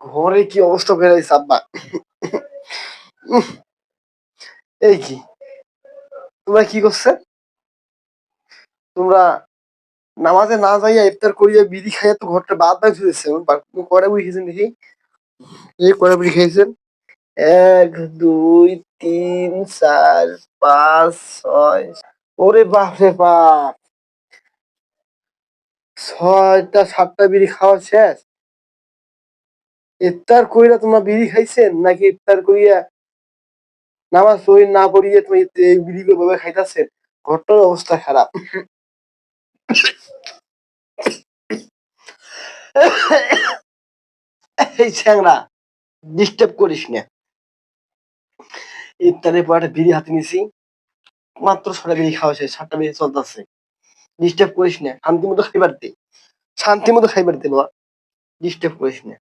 ঘরে কি অবস্থা করে আব্বা? এই কি? তোমরা কি করছে? তোমরা নামাজে না যাইয়া ইফতার করিয়া বিড়ি খাইয়া তো ঘরটা বাদ বাদ হয়েছে কয়টা বুড়ি খেয়েছেন দেখি? এই কয়টা বুড়ি খেয়েছেন? এক, দুই, তিন, চার, পাঁচ, ছয়, ওরে বাপ রে বাপ! ছয়টা, সাতটা বিড়ি খাওয়া শেষ? ইফতার কইরা তোমরা বিড়ি খাইছেন? নাকি ইফতার করিয়া নামাজ পড়ি, না পড়িয়ে তুমি এই বিড়ি ভাবে খাইতাছেন? ঘরটার অবস্থা খারাপ। এই চ্যাংরা ডিস্টার্ব করিস না। ইফতারের পর একটা বিড়ি হাতে নিছি। মাত্র ছটা বিড়ি খাওয়া শেষ, সাতটা বিড়ি চলতেছে। ডিস্টার্ব করিস না, শান্তি মতো খাইবার দে। শান্তি মতো খাইবার দে, বাবা। ডিস্টার্ব করিস না।